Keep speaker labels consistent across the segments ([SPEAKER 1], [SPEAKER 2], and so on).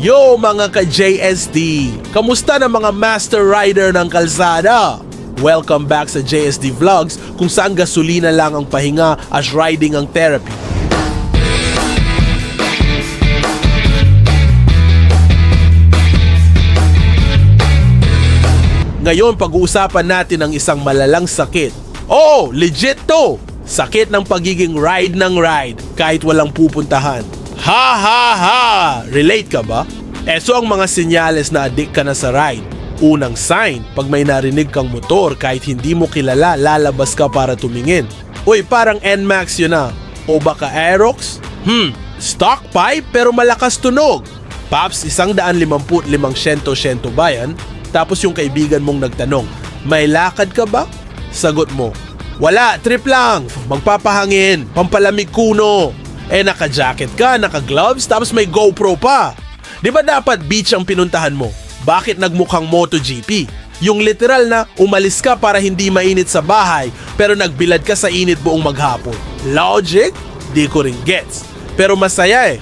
[SPEAKER 1] Yo mga ka-JSD! Kamusta na mga master rider ng kalsada? Welcome back sa JSD Vlogs kung saan gasolina lang ang pahinga as riding ang therapy. Ngayon pag-uusapan natin ang isang malalang sakit. Oh, legit to! Sakit ng pagiging ride ng ride kahit walang pupuntahan. Ha ha ha! Relate ka ba? Eso ang mga senyales na addict ka na sa ride. Unang sign, pag may narinig kang motor kahit hindi mo kilala, lalabas ka para tumingin. Uy, parang NMAX yun na. O baka Aerox? Hmm, stock pipe pero malakas tunog. Paps, isang daan limamput limang syento-syento ba yan? Tapos yung kaibigan mong nagtanong, may lakad ka ba? Sagot mo, wala, trip lang, magpapahangin, pampalamig kuno. Eh naka-jacket ka, naka-gloves, tapos may GoPro pa. Di ba dapat beach ang pinuntahan mo? Bakit nagmukhang MotoGP? Yung literal na umalis ka para hindi mainit sa bahay pero nagbilad ka sa init buong maghapon. Logic? Di ko rin gets. Pero masaya eh.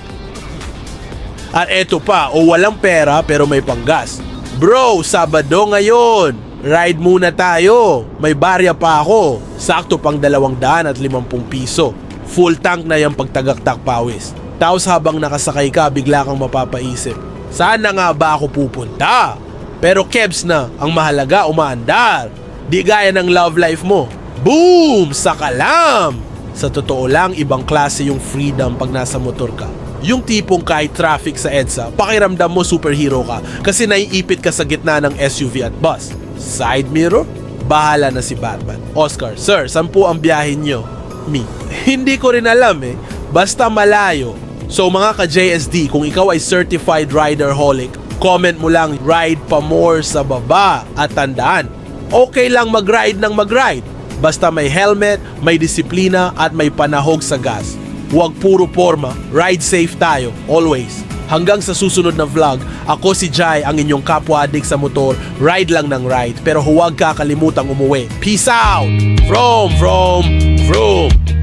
[SPEAKER 1] At eto pa, o walang pera pero may panggas. Bro, Sabado ngayon. Ride muna tayo. May barya pa ako. Sakto pang dalawang daan at limampung piso. Full tank na yung pagtagaktak pawis. Tapos habang nakasakay ka, bigla kang mapapaisip. Saan na nga ba ako pupunta? Pero kebs na, ang mahalaga umaandar. Di gaya ng love life mo. Boom! Sa kalam! Sa totoo lang, ibang klase yung freedom pag nasa motor ka. Yung tipong kahit traffic sa EDSA, pakiramdam mo superhero ka kasi naiipit ka sa gitna ng SUV at bus. Side mirror? Bahala na si Batman. Oscar, Sir, saan po ang biyahin nyo? Me. Hindi ko rin alam eh. Basta malayo. So mga ka-JSD, kung ikaw ay certified rider holic, comment mo lang ride pa more sa baba at tandaan. Okay lang mag-ride ng mag-ride. Basta may helmet, may disiplina at may panahog sa gas. Huwag puro forma, ride safe tayo, always. Hanggang sa susunod na vlog, ako si Jai, ang inyong kapwa adik sa motor. Ride lang ng ride, pero huwag kakalimutan umuwi. Peace out! From, from, room.